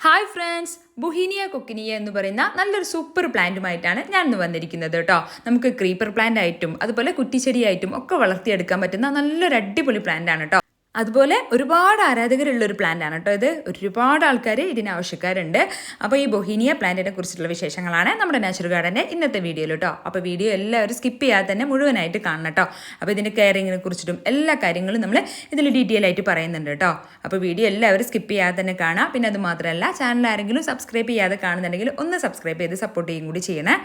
Hi friends ബുഹീനിയ കൊക്കിനിയ എന്ന് പറയുന്ന നല്ലൊരു സൂപ്പർ പ്ലാന്റുമായിട്ടാണ് ഞാൻ ഇന്ന് വന്നിരിക്കുന്നത് കേട്ടോ നമുക്ക് ക്രീപ്പർ പ്ലാന്റ് ആയിട്ടും അതുപോലെ കുറ്റിച്ചെടിയായിട്ടും ഒക്കെ വളർത്തിയെടുക്കാൻ പറ്റുന്ന നല്ലൊരു അടിപൊളി പ്ലാന്റ് ആണ് കേട്ടോ അതുപോലെ ഒരുപാട് ആരാധകരുള്ള ഒരു പ്ലാന്റ് ആണ് കേട്ടോ ഇത്. ഒരുപാട് ആൾക്കാർ ഇതിന് ആവശ്യക്കാരുണ്ട്. അപ്പോൾ ഈ ബൊഹീനിയ പ്ലാന്റിനെ കുറിച്ചിട്ടുള്ള വിശേഷങ്ങളാണ് നമ്മുടെ നാച്ചുറൽ ഗാർഡന്റെ ഇന്നത്തെ വീഡിയോയിൽ കേട്ടോ. അപ്പോൾ വീഡിയോ എല്ലാവരും സ്കിപ്പ് ചെയ്യാതെ തന്നെ മുഴുവനായിട്ട് കാണണം കേട്ടോ. അപ്പോൾ ഇതിന്റെ കെയറിങ്ങിനെ കുറിച്ചിട്ടും എല്ലാ കാര്യങ്ങളും നമ്മൾ ഇതിൽ ഡീറ്റെയിൽ ആയിട്ട് പറയുന്നുണ്ട് കേട്ടോ. അപ്പോൾ വീഡിയോ എല്ലാവരും സ്കിപ്പ് ചെയ്യാതെ തന്നെ കാണാം. പിന്നെ അത് മാത്രമല്ല ചാനൽ ആരെങ്കിലും സബ്സ്ക്രൈബ് ചെയ്യാതെ കാണുന്നുണ്ടെങ്കിൽ ഒന്ന് സബ്സ്ക്രൈബ് ചെയ്ത് സപ്പോർട്ട് ചെയ്യും കൂടി ചെയ്യണേ.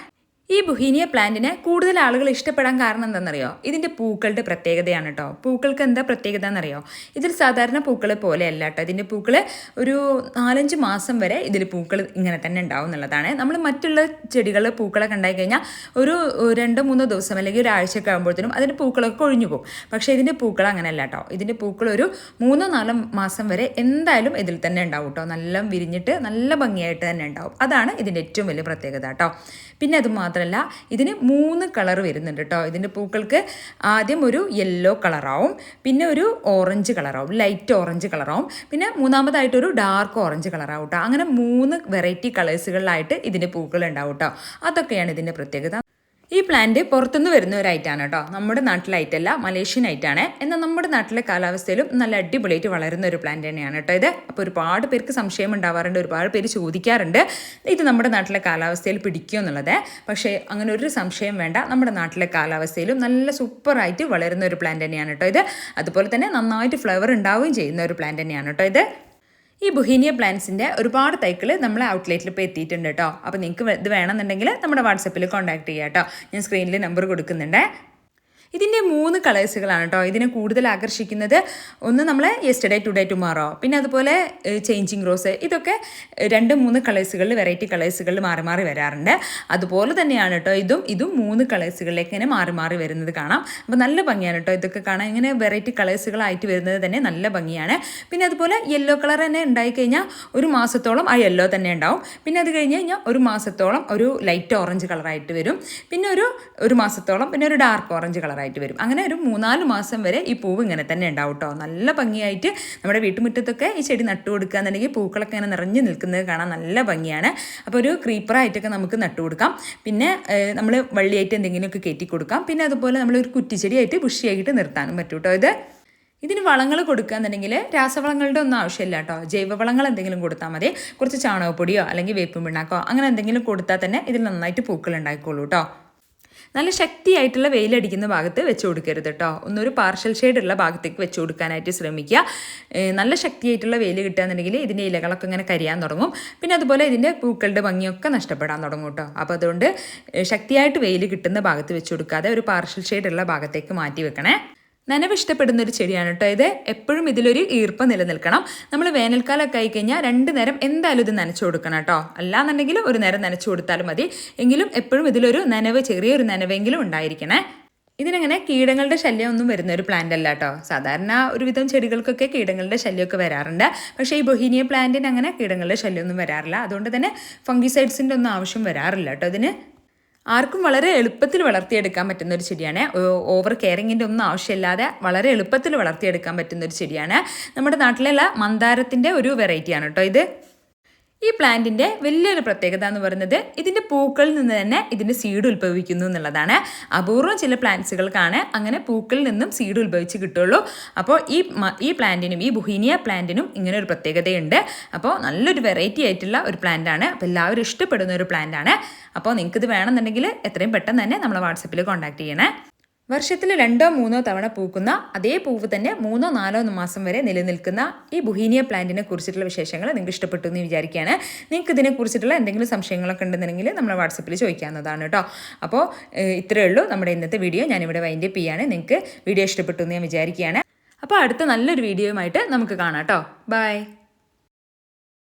ഈ ബുഹീനിയ പ്ലാന്റിനെ കൂടുതൽ ആളുകൾ ഇഷ്ടപ്പെടാൻ കാരണം എന്താണെന്നറിയോ? ഇതിന്റെ പൂക്കളുടെ പ്രത്യേകതയാണ് കേട്ടോ പൂക്കൾക്ക് എന്താ പ്രത്യേകത എന്നറിയോ? ഇതിൽ സാധാരണ പൂക്കളെ പോലെയല്ല കേട്ടോ ഇതിന്റെ പൂക്കൾ ഒരു നാലഞ്ച് മാസം വരെ ഇതിൽ പൂക്കൾ ഇങ്ങനെ തന്നെ ഉണ്ടാവും എന്നുള്ളതാണ്. നമ്മൾ മറ്റുള്ള ചെടികൾ പൂക്കളൊക്കെ കണ്ടായി കഴിഞ്ഞാൽ ഒരു രണ്ടോ മൂന്നോ ദിവസം അല്ലെങ്കിൽ ഒരാഴ്ചയൊക്കെ ആകുമ്പോഴത്തേനും അതിന്റെ പൂക്കളൊക്കെ കൊഴിഞ്ഞു പോകും. പക്ഷേ ഇതിന്റെ പൂക്കൾ അങ്ങനെയല്ല കേട്ടോ ഇതിന്റെ പൂക്കൾ ഒരു മൂന്നോ നാലോ മാസം വരെ എന്തായാലും ഇതിൽ തന്നെ ഉണ്ടാവും കേട്ടോ നല്ല വിരിഞ്ഞിട്ട് നല്ല ഭംഗിയായിട്ട് തന്നെ ഉണ്ടാവും. അതാണ് ഇതിന്റെ ഏറ്റവും വലിയ പ്രത്യേകത കേട്ടോ പിന്നെ അത് മാത്രമല്ല ഇതിന് മൂന്ന് കളർ വരുന്നുണ്ട് കേട്ടോ ഇതിന്റെ പൂക്കൾക്ക് ആദ്യം ഒരു യെല്ലോ കളറാവും പിന്നെ ഒരു ഓറഞ്ച് കളറാവും ലൈറ്റ് ഓറഞ്ച് കളറാവും പിന്നെ മൂന്നാമതായിട്ടൊരു ഡാർക്ക് ഓറഞ്ച് കളറാവും കേട്ടോ അങ്ങനെ മൂന്ന് വെറൈറ്റി കളേഴ്സുകളിലായിട്ട് ഇതിന്റെ പൂക്കൾ ഉണ്ടാവും കേട്ടോ അതൊക്കെയാണ് ഇതിന്റെ പ്രത്യേകത. ഈ പ്ലാന്റ് പുറത്തുനിന്ന് വരുന്ന ഒരു ഐറ്റാണ് കേട്ടോ. നമ്മുടെ നാട്ടിലായിട്ടല്ല മലേഷ്യൻ ഐറ്റാണ് എന്നാൽ നമ്മുടെ നാട്ടിലെ കാലാവസ്ഥയിലും നല്ല അടിപൊളിയായിട്ട് വളരുന്ന ഒരു പ്ലാന്റ് തന്നെയാണ് കേട്ടോ ഇത്. അപ്പോൾ ഒരുപാട് പേർക്ക് സംശയം ഉണ്ടാവാറുണ്ട് ഒരുപാട് പേര് ചോദിക്കാറുണ്ട് ഇത് നമ്മുടെ നാട്ടിലെ കാലാവസ്ഥയിൽ പിടിക്കുമോ എന്നുള്ളത്. പക്ഷേ അങ്ങനെ ഒരു സംശയം വേണ്ട നമ്മുടെ നാട്ടിലെ കാലാവസ്ഥയിലും നല്ല സൂപ്പറായിട്ട് വളരുന്ന ഒരു പ്ലാന്റ് തന്നെയാണ് കേട്ടോ ഇത്. അതുപോലെ തന്നെ നന്നായിട്ട് ഫ്ലവർ ഉണ്ടാവുകയും ചെയ്യുന്ന ഒരു പ്ലാന്റ് തന്നെയാണ് കേട്ടോ ഇത്. ഈ ബുഹീനിയ പ്ലാന്റ്സിന്റെ ഒരുപാട് തൈകൾ നമ്മളെ ഔട്ട്ലെറ്റിൽ ഇപ്പോൾ എത്തിയിട്ടുണ്ട് കേട്ടോ അപ്പോൾ നിങ്ങൾക്ക് ഇത് വേണമെന്നുണ്ടെങ്കിൽ നമ്മുടെ വാട്സപ്പിൽ കോൺടാക്ട് ചെയ്യാം കേട്ടോ ഞാൻ സ്ക്രീനിൽ നമ്പർ കൊടുക്കുന്നുണ്ട്. ഇതിന്റെ മൂന്ന് കളേഴ്സുകളാണ് കേട്ടോ ഇതിനെ കൂടുതൽ ആകർഷിക്കുന്നത് ഒന്ന് നമ്മൾ യെസ്റ്റർഡേ ടുഡേ ടുമാറോ പിന്നെ അതുപോലെ ചേഞ്ചിങ് റോസ് ഇതൊക്കെ രണ്ട് മൂന്ന് കളേഴ്സുകളിൽ വെറൈറ്റി കളേഴ്സുകളിൽ മാറി മാറി വരാറുണ്ട്. അതുപോലെ തന്നെയാണ് കേട്ടോ ഇതും. ഇതും മൂന്ന് കളേഴ്സുകളിലേക്ക് ഇങ്ങനെ മാറി മാറി വരുന്നത് കാണാം. അപ്പോൾ നല്ല ഭംഗിയാണ് കേട്ടോ ഇതൊക്കെ കാണാൻ. ഇങ്ങനെ വെറൈറ്റി കളേഴ്സുകളായിട്ട് വരുന്നത് തന്നെ നല്ല ഭംഗിയാണ്. പിന്നെ അതുപോലെ യെല്ലോ കളർ തന്നെ ഉണ്ടായിക്കഴിഞ്ഞാൽ ഒരു മാസത്തോളം ആ യെല്ലോ തന്നെ ഉണ്ടാവും. പിന്നെ അത് കഴിഞ്ഞ് കഴിഞ്ഞാൽ ഒരു മാസത്തോളം ഒരു ലൈറ്റ് ഓറഞ്ച് കളറായിട്ട് വരും. പിന്നെ ഒരു ഒരു മാസത്തോളം പിന്നെ ഒരു ഡാർക്ക് ഓറഞ്ച് കളർ കളറായിട്ട് വരും. അങ്ങനെ ഒരു മൂന്നാൽ മാസം വരെ ഈ പൂവ് ഇങ്ങനെ തന്നെ ഉണ്ടാവും കേട്ടോ നല്ല ഭംഗിയായിട്ട് നമ്മുടെ വീട്ടുമുറ്റത്തൊക്കെ ഈ ചെടി നട്ടു കൊടുക്കുക എന്നുണ്ടെങ്കിൽ പൂക്കളൊക്കെ ഇങ്ങനെ നിറഞ്ഞു നിൽക്കുന്നത് കാണാൻ നല്ല ഭംഗിയാണ്. അപ്പോൾ ഒരു ക്രീപ്പറായിട്ടൊക്കെ നമുക്ക് നട്ടു കൊടുക്കാം പിന്നെ നമ്മൾ വള്ളിയായിട്ട് എന്തെങ്കിലുമൊക്കെ കയറ്റി കൊടുക്കാം പിന്നെ അതുപോലെ നമ്മൾ ഒരു കുറ്റിച്ചെടിയായിട്ട് ബുഷിയായിട്ട് നിർത്താനും പറ്റും കേട്ടോ ഇത് ഇതിന് വളങ്ങൾ കൊടുക്കുകയെന്നുണ്ടെങ്കിൽ രാസവളങ്ങളുടെ ഒന്നും ആവശ്യമില്ല കേട്ടോ ജൈവവളങ്ങൾ എന്തെങ്കിലും കൊടുത്താൽ മതി. കുറച്ച് ചാണകപ്പൊടിയോ അല്ലെങ്കിൽ വേപ്പും പിണ്ണാക്കോ അങ്ങനെ എന്തെങ്കിലും കൊടുത്താൽ തന്നെ ഇതിൽ നന്നായിട്ട് പൂക്കൾ ഉണ്ടായിക്കോളൂ കേട്ടോ നല്ല ശക്തിയായിട്ടുള്ള വെയിലടിക്കുന്ന ഭാഗത്ത് വെച്ച് കൊടുക്കരുത് കേട്ടോ. ഒന്നൊരു പാർഷ്യൽ ഷെയ്ഡുള്ള ഭാഗത്തേക്ക് വെച്ച് കൊടുക്കാനായിട്ട് ശ്രമിക്കുക. നല്ല ശക്തിയായിട്ടുള്ള വെയിൽ കിട്ടുകയെന്നുണ്ടെങ്കിൽ ഇതിന്റെ ഇലകളൊക്കെ ഇങ്ങനെ കരിയാൻ തുടങ്ങും. പിന്നെ അതുപോലെ ഇതിന്റെ പൂക്കളുടെ ഭംഗിയൊക്കെ നഷ്ടപ്പെടാൻ തുടങ്ങും കേട്ടോ. അപ്പോൾ അതുകൊണ്ട് ശക്തിയായിട്ട് വെയിൽ കിട്ടുന്ന ഭാഗത്ത് വെച്ച് കൊടുക്കാതെ ഒരു പാർഷ്യൽ ഷെയ്ഡുള്ള ഭാഗത്തേക്ക് മാറ്റി വെക്കണേ. നനവ് ഇഷ്ടപ്പെടുന്ന ഒരു ചെടിയാണ് കേട്ടോ ഇത്. എപ്പോഴും ഇതിലൊരു ഈർപ്പം നിലനിൽക്കണം. നമ്മൾ വേനൽക്കാലമൊക്കെ ആയി കഴിഞ്ഞാൽ രണ്ട് നേരം എന്തായാലും ഇത് നനച്ചു കൊടുക്കണം കേട്ടോ. അല്ലാന്നുണ്ടെങ്കിൽ ഒരു നേരം നനച്ചു കൊടുത്താലും മതി. എങ്കിലും എപ്പോഴും ഇതിലൊരു നനവ് ചെറിയൊരു നനവെങ്കിലും ഉണ്ടായിരിക്കണേ. ഇതിനങ്ങനെ കീടങ്ങളുടെ ശല്യം ഒന്നും വരുന്ന ഒരു പ്ലാന്റ് അല്ല കേട്ടോ. സാധാരണ ഒരുവിധം ചെടികൾക്കൊക്കെ കീടങ്ങളുടെ ശല്യമൊക്കെ വരാറുണ്ട്. പക്ഷേ ഈ ബൊഹീനിയ പ്ലാന്റിന് അങ്ങനെ കീടങ്ങളുടെ ശല്യമൊന്നും വരാറില്ല. അതുകൊണ്ട് തന്നെ ഫംഗിസൈഡ്സിന്റെ ഒന്നും ആവശ്യം വരാറില്ല കേട്ടോ ഇതിന്. ആർക്കും വളരെ എളുപ്പത്തിൽ വളർത്തിയെടുക്കാൻ പറ്റുന്ന ഒരു ചെടിയാണ് ഓവർ കെയറിങ്ങിന്റെ ഒന്നും ആവശ്യമില്ലാതെ വളരെ എളുപ്പത്തിൽ വളർത്തിയെടുക്കാൻ പറ്റുന്ന ഒരു ചെടിയാണ്. നമ്മുടെ നാട്ടിലുള്ള മന്ദാരത്തിന്റെ ഒരു വെറൈറ്റിയാണ് കേട്ടോ ഇത്. ഈ പ്ലാന്റിന്റെ വലിയൊരു പ്രത്യേകത എന്ന് പറയുന്നത് ഇതിന്റെ പൂക്കളിൽ നിന്ന് തന്നെ ഇതിന്റെ സീഡ് ഉത്ഭവിക്കുന്നു എന്നുള്ളതാണ്. അപൂർവം ചില പ്ലാന്റ്സുകൾക്കാണ് അങ്ങനെ പൂക്കളിൽ നിന്നും സീഡ് ഉത്ഭവിച്ച് കിട്ടുള്ളൂ അപ്പോൾ ഈ ഈ പ്ലാന്റിനും ഈ ബുഹീനിയ പ്ലാന്റിനും ഇങ്ങനെ ഒരു പ്രത്യേകതയുണ്ട്. അപ്പോൾ നല്ലൊരു വെറൈറ്റി ആയിട്ടുള്ള ഒരു പ്ലാന്റാണ് അപ്പോൾ എല്ലാവരും ഇഷ്ടപ്പെടുന്ന ഒരു പ്ലാന്റാണ് അപ്പോൾ നിങ്ങൾക്കിത് വേണമെന്നുണ്ടെങ്കിൽ എത്രയും പെട്ടെന്ന് തന്നെ നമ്മളെ വാട്സപ്പിൽ കോൺടാക്ട് ചെയ്യണേ. വർഷത്തിൽ രണ്ടോ മൂന്നോ തവണ പൂക്കുന്ന അതേ പൂവ് തന്നെ മൂന്നോ നാലോ മാസം വരെ നിലനിൽക്കുന്ന ഈ ബുഹീനിയ പ്ലാന്റിനെ കുറിച്ചിട്ടുള്ള വിശേഷങ്ങൾ നിങ്ങൾക്ക് ഇഷ്ടപ്പെട്ടു എന്ന് വിചാരിക്കുകയാണ്. നിങ്ങൾക്ക് ഇതിനെക്കുറിച്ചിട്ടുള്ള എന്തെങ്കിലും സംശയങ്ങളൊക്കെ ഉണ്ടെന്നുണ്ടെങ്കിൽ നമ്മളെ വാട്സപ്പിൽ ചോദിക്കാവുന്നതാണ് കേട്ടോ. അപ്പോൾ ഇത്രയേ ഉള്ളൂ നമ്മുടെ ഇന്നത്തെ വീഡിയോ. ഞാനിവിടെ വൈൻഡപ്പ് ചെയ്യാണ്. നിങ്ങൾക്ക് വീഡിയോ ഇഷ്ടപ്പെട്ടു എന്ന് ഞാൻ വിചാരിക്കുകയാണ്. അപ്പോൾ അടുത്ത നല്ലൊരു വീഡിയോയുമായിട്ട് നമുക്ക് കാണാം കേട്ടോ. ബൈ